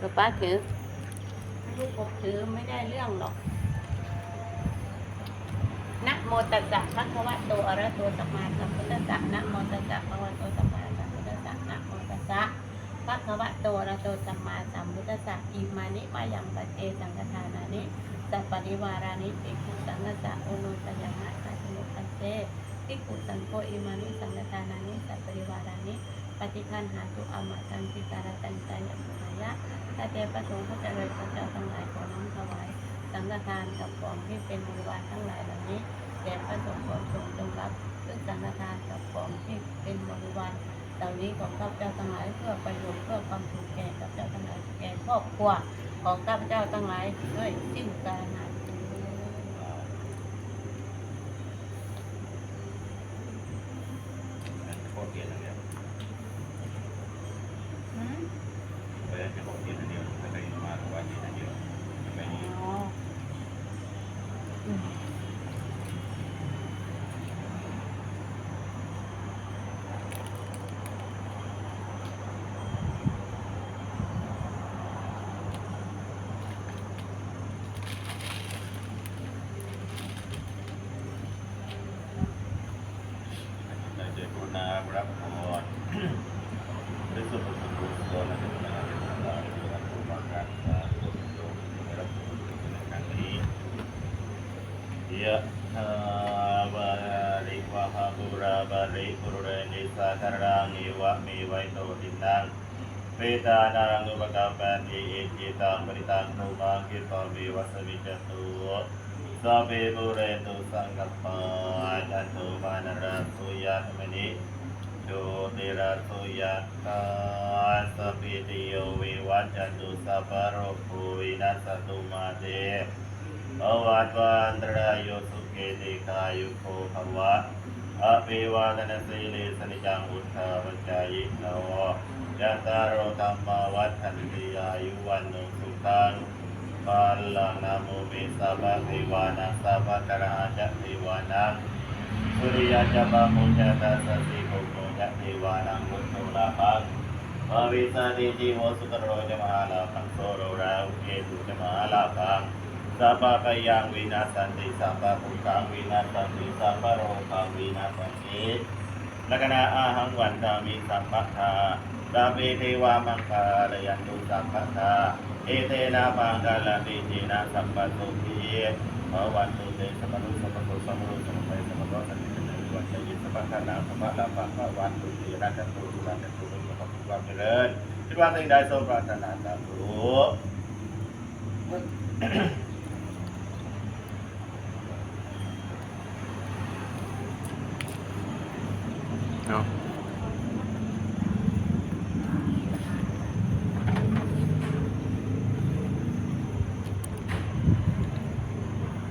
ป๊าป๊าถือลูกกบถือไม่ได้เรื่องหรอกนะโมตัสสะภะคะวะโตอะระหะโตสัมมาสัมพุทธัสสะนะโมตัสสะภะคะวะโตสัมมาสัมพุทธัสสะนะโมตัสสะภะคะวะโตอะระหะโตสัมมาสัมพุทธัสสะอิมานิมายังปะเตสังฆทานานิสัพปริวารานิติคุสังฆะโอโนสยามะสัจโนปันเตติคุสังโฆอิมานิสังฆทานานิสัพปริวารานิปฏิคันหาตุอามาตังปิตารตันใจยมุนายะถ้าเทพประสงค์พระเจริญพระเจ้าทั้งหลายขอน้อมถวายสังฆทานกับของที่เป็นบริวารทั้งหลายเหล่านี้แด่พระสงฆ์ขอทรงจงรับซึ่งสังฆทานกับของที่เป็นบริวารเหล่านี้ของข้าพเจ้าทั้งหลายเพื่อประโยชน์เพื่อความสุขแก่ข้าพเจ้าทั้งหลายแก่ครอบครัวของข้าพเจ้าทั้งหลายด้วยสิ้นกาลนาน โคตรเกียรติอย่างเดียว อืม ไปได้เป็นโคตรเกียรติอย่างเดียวจะไปมาถวายเกียรติอย่างเดียวจะไปนี่ อ๋อ อืม ได้เจอคุณนารับพรด้วยสุดสุดสุดโซนและเป็นนาเป็นนาเป็นนาผู้บังคับการสุดโซนได้รับผลในครั้งนี้ ยะธาวาริวะหาปุราบาริปุเรนิสาคารังิวะมีไวโตตินังเวตานังอุปกรรมปฏิเอจิตังปริตังนุมังคิปะวิวัสวิจตุสัพเพบุเรตุสังกปปะจันตุมานราสุยะมณิโชติราสุยะตาสปิติโยวิวัจจันตุสัพพโรโควินัสสตุมาเต ภวัตวันตรายโยสุเกติกายุโกภวะอภิวาทนาสีเลสนิจังอุทธาปัจจายโนยัตตารโอธรรมาวัฏันติอายุวันโนสุขังปาลังนาโมเมสัพพะเทวานังสัพพะตระหะจะเทวานังสุริยะจะปะโมจะตัสสะสิโกโกจะเทวานังพุทโธลาภังภาวิสาติจีโวสุตโรจะมหาลาภังโสโรราอุเกตุจะมหาลาภัง สัพพะกยังวินาสันติสัพพะภูตังวินาสันติสัพพะโรคังวินาสันติลักนาอาหังวันตามิสัมปัทาตาเปเทวามังคาลยันตุสัมปัทาเอเตนะปังกาลติจีนะสัมปัสสุขีภวันตุเตสัมปนุสัมปโตสัมมุสัมปะสัมปโตสัมมิตะวันเตยิสัมปะทานาสัมปะลาปังภวันตุเตรัตตุรัตตุเป็นความสุความเจริญที่ว่าสิ่งใดสมปรารถนาสาธุเ No.